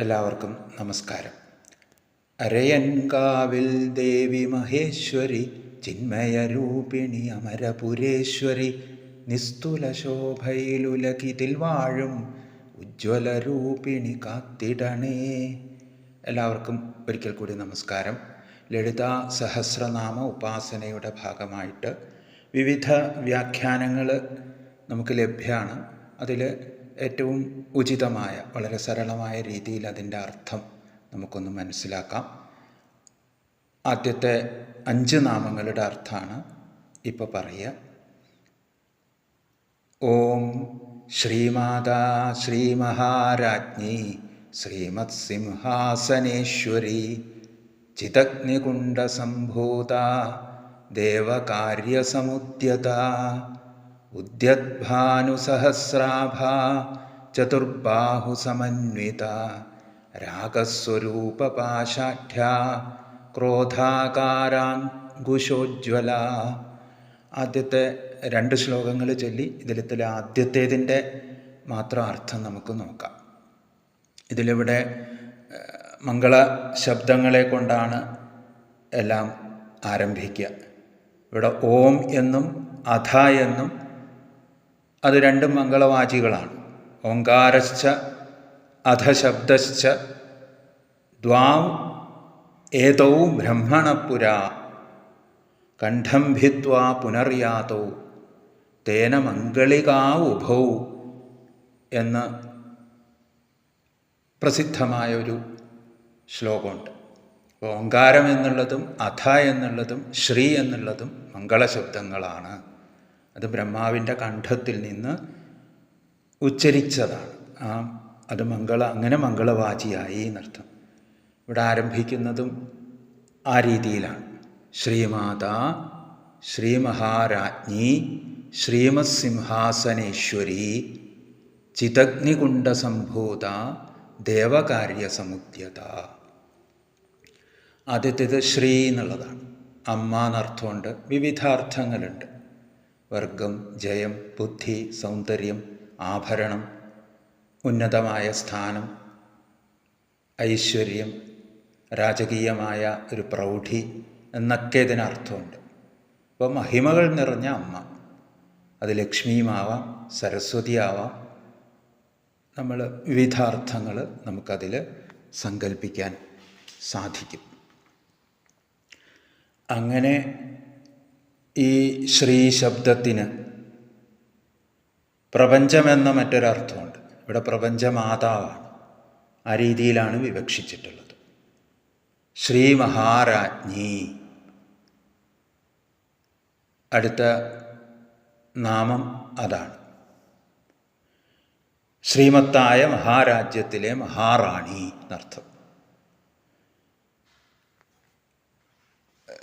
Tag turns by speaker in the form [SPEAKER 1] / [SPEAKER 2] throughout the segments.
[SPEAKER 1] എല്ലാവർക്കും നമസ്കാരം. അരയൻകാവിൽ ദേവി മഹേശ്വരി ചിന്മയരൂപിണി അമരപുരേശ്വരി നിസ്തുല ശോഭയിലുലകിതിൽ വാഴും ഉജ്ജ്വലരൂപിണി കാത്തിടണേ. എല്ലാവർക്കും ഒരിക്കൽ കൂടി നമസ്കാരം. ലളിത സഹസ്രനാമ ഉപാസനയുടെ ഭാഗമായിട്ട് വിവിധ വ്യാഖ്യാനങ്ങൾ നമുക്ക് ലഭ്യമാണ് അതിൽ ഏറ്റവും ഉചിതമായ വളരെ സരളമായ രീതിയിൽ അതിന്റെ അർത്ഥം നമുക്കൊന്ന് മനസ്സിലാക്കാം. ആദ്യത്തെ അഞ്ച് നാമങ്ങളുടെ അർത്ഥമാണ് ഇപ്പോൾ പറയുക. ഓം ശ്രീമാതാ ശ്രീമഹാരാജ്ഞി ശ്രീമത് സിംഹാസനേശ്വരി ചിതഗ്നികുണ്ടസംഭൂത ദേവകാര്യസമുദ്യത ഉദ്യദ്ഭാനുസഹസ്രാഭ ചതുർബാഹുസമന്വിത രാഗസ്വരൂപപാശാഠ്യ ക്രോധാകാരാങ്കുശോജ്വല. ആദ്യത്തെ രണ്ട് ശ്ലോകങ്ങൾ ചൊല്ലി ഇതിലത്തിലെ ആദ്യത്തേതിന്റെ മാത്രം അർത്ഥം നമുക്ക് നോക്കാം. ഇതിലിവിടെ മംഗള ശബ്ദങ്ങളെ കൊണ്ടാണ് എല്ലാം ആരംഭിക്കുക. ഇവിടെ ഓം എന്നും അധ എന്നും അത് രണ്ടും മംഗളവാചികളാണ്. ഓങ്കാരശ്ച അധശബ്ദശ്ച ദ്വാം ഏതൗ ബ്രഹ്മണപുര കണ്ഠം ഭിത്വാ പുനർയാതൗ തേന മംഗളികാ ഉഭൗ എന്ന് പ്രസിദ്ധമായ ഒരു ശ്ലോകമുണ്ട്. ഓങ്കാരം എന്നുള്ളതും അധ എന്നുള്ളതും ശ്രീ എന്നുള്ളതും മംഗളശബ്ദങ്ങളാണ്. അത് ബ്രഹ്മാവിന്റെ കണ്ഠത്തിൽ നിന്ന് ഉച്ചരിച്ചതാണ്. ആ അത് മംഗള അങ്ങനെ മംഗളവാചിയായി എന്നർത്ഥം. ഇവിടെ ആരംഭിക്കുന്നതും ആ രീതിയിലാണ്. ശ്രീമാത ശ്രീമഹാരാജ്ഞി ശ്രീമത്സിംഹാസനേശ്വരി ചിതഗ്നികുണ്ഡസംഭൂത ദേവകാര്യസമുദ്യത ആദ്യത്തേത് ശ്രീ എന്നുള്ളതാണ്. അമ്മ എന്നർത്ഥമുണ്ട്. വിവിധ അർത്ഥങ്ങളുണ്ട് വർഗം ജയം ബുദ്ധി സൗന്ദര്യം ആഭരണം ഉന്നതമായ സ്ഥാനം ഐശ്വര്യം രാജകീയമായ ഒരു പ്രൗഢി എന്നൊക്കെ ഇതിനർത്ഥമുണ്ട്. അപ്പോൾ മഹിമകൾ നിറഞ്ഞ അമ്മ അത് ലക്ഷ്മിയുമാവാം സരസ്വതിയാവാം നമ്മൾ വിവിധ അർത്ഥങ്ങൾ നമുക്കതിൽ സങ്കല്പിക്കാൻ സാധിക്കും. അങ്ങനെ ഈ ശ്രീ ശബ്ദത്തിന് പ്രപഞ്ചമെന്ന മറ്റൊരർത്ഥമുണ്ട്. ഇവിടെ പ്രപഞ്ചമാതാവാണ്. ആ രീതിയിലാണ് വിവക്ഷിച്ചിട്ടുള്ളത്. ശ്രീ മഹാരാജ്ഞി അടുത്ത നാമം അതാണ്. ശ്രീമത്തായ മഹാരാജ്യത്തിലെ മഹാറാണി എന്നർത്ഥം.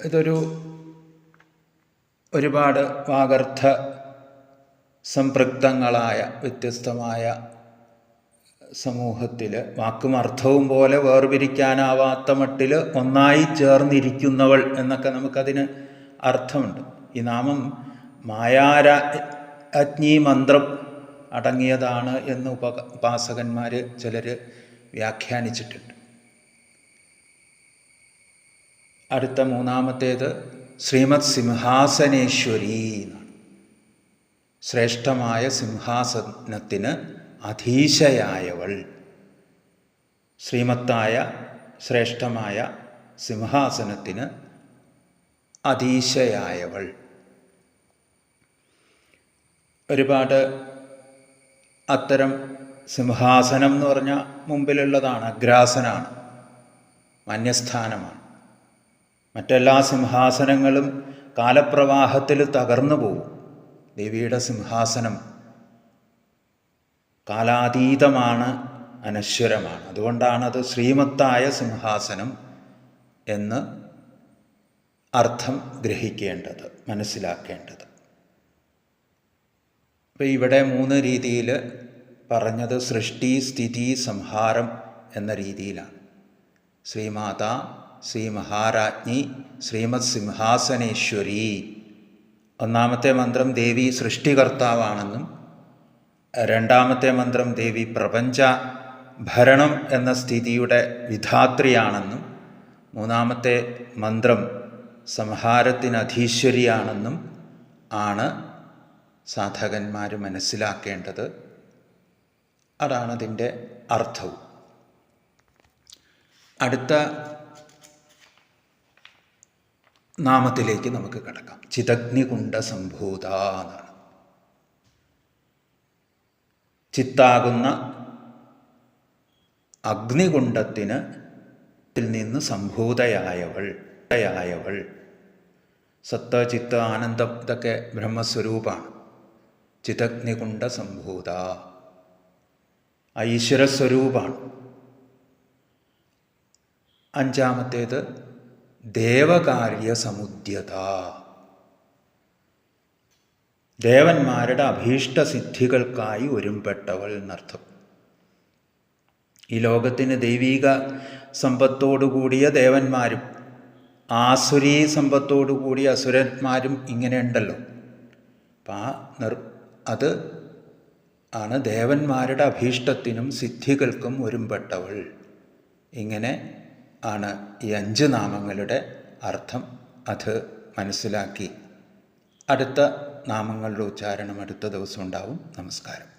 [SPEAKER 1] ഇതൊരു ഒരുപാട് വാഗർഥ സംപൃക്തങ്ങളായ വ്യത്യസ്തമായ സമൂഹത്തിൽ വാക്കും അർത്ഥവും പോലെ വേർപിരിക്കാനാവാത്ത മട്ടിൽ ഒന്നായി ചേർന്നിരിക്കുന്നവൾ എന്നൊക്കെ നമുക്കതിന് അർത്ഥമുണ്ട്. ഈ നാമം മായാര അഗ്നി മന്ത്രം അടങ്ങിയതാണ് എന്ന് ഉപ ഉപാസകന്മാർ ചിലർ വ്യാഖ്യാനിച്ചിട്ടുണ്ട്. അടുത്ത മൂന്നാമത്തേത് ശ്രീമത് സിംഹാസനേശ്വരി എന്നാണ്. ശ്രേഷ്ഠമായ സിംഹാസനത്തിന് അധീശയായവൾ. ശ്രീമത്തായ ശ്രേഷ്ഠമായ സിംഹാസനത്തിന് അധീശയായവൾ. ഒരുപാട് അത്തരം സിംഹാസനം എന്ന് പറഞ്ഞാൽ മുമ്പിലുള്ളതാണ് അഗ്രാസനാണ്. മന്യസ്ഥാനമാണ്. മറ്റെല്ലാ സിംഹാസനങ്ങളും കാലപ്രവാഹത്തിൽ തകർന്നു പോകും ദേവിയുടെ സിംഹാസനം കാലാതീതമാണ് അനശ്വരമാണ്. അതുകൊണ്ടാണ് അത് ശ്രീമത്തായ സിംഹാസനം എന്ന് അർത്ഥം ഗ്രഹിക്കേണ്ടത് മനസ്സിലാക്കേണ്ടത്. അപ്പോൾ ഇവിടെ മൂന്ന് രീതിയിൽ പറഞ്ഞത് സൃഷ്ടി സ്ഥിതി സംഹാരം എന്ന രീതിയിലാണ്. ശ്രീമാതാ ശ്രീ മഹാരാജ്ഞി ശ്രീമത് സിംഹാസനേശ്വരി ഒന്നാമത്തെ മന്ത്രം ദേവി സൃഷ്ടികർത്താവാണെന്നും രണ്ടാമത്തെ മന്ത്രം ദേവി പ്രപഞ്ച ഭരണം എന്ന സ്ഥിതിയുടെ വിധാത്രിയാണെന്നും മൂന്നാമത്തെ മന്ത്രം സംഹാരത്തിനധീശ്വരിയാണെന്നും ആണ് സാധകന്മാർ മനസ്സിലാക്കേണ്ടത്. അതാണതിന്റെ അർത്ഥവും. അടുത്ത നാമത്തിലേക്ക് നമുക്ക് കടക്കാം. ചിതഗ്നികുണ്ട സംഭൂത എന്നാണ് ചിത്താകുന്ന അഗ്നികുണ്ടത്തിന് നിന്ന് സംഭൂതയായവൾ ആയവൾ. സത്ത ചിത്ത ആനന്ദം ഇതൊക്കെ ബ്രഹ്മസ്വരൂപമാണ്. ചിതഗ്നികുണ്ട സംഭൂത ഐശ്വരസ്വരൂപമാണ്. അഞ്ചാമത്തേത് ദേവകാര്യ സമുദ്യത ദേവന്മാരുടെ അഭീഷ്ടസിദ്ധികൾക്കായി ഒരുമ്പെട്ടവൾ എന്നർത്ഥം. ഈ ലോകത്തിന് ദൈവീക സമ്പത്തോടുകൂടിയ ദേവന്മാരും ആസുരീ സമ്പത്തോടുകൂടിയ അസുരന്മാരും ഇങ്ങനെ ഉണ്ടല്ലോ അപ്പം ആ നിർ അത് ആണ് ദേവന്മാരുടെ അഭീഷ്ടത്തിനും സിദ്ധികൾക്കും ഒരുമ്പെട്ടവൾ. ഇങ്ങനെ ആണ് ഈ അഞ്ച് നാമങ്ങളുടെ അർത്ഥം. അത് മനസ്സിലാക്കി. അടുത്ത നാമങ്ങളുടെ ഉച്ചാരണം അടുത്ത ദിവസം ഉണ്ടാവും. നമസ്കാരം.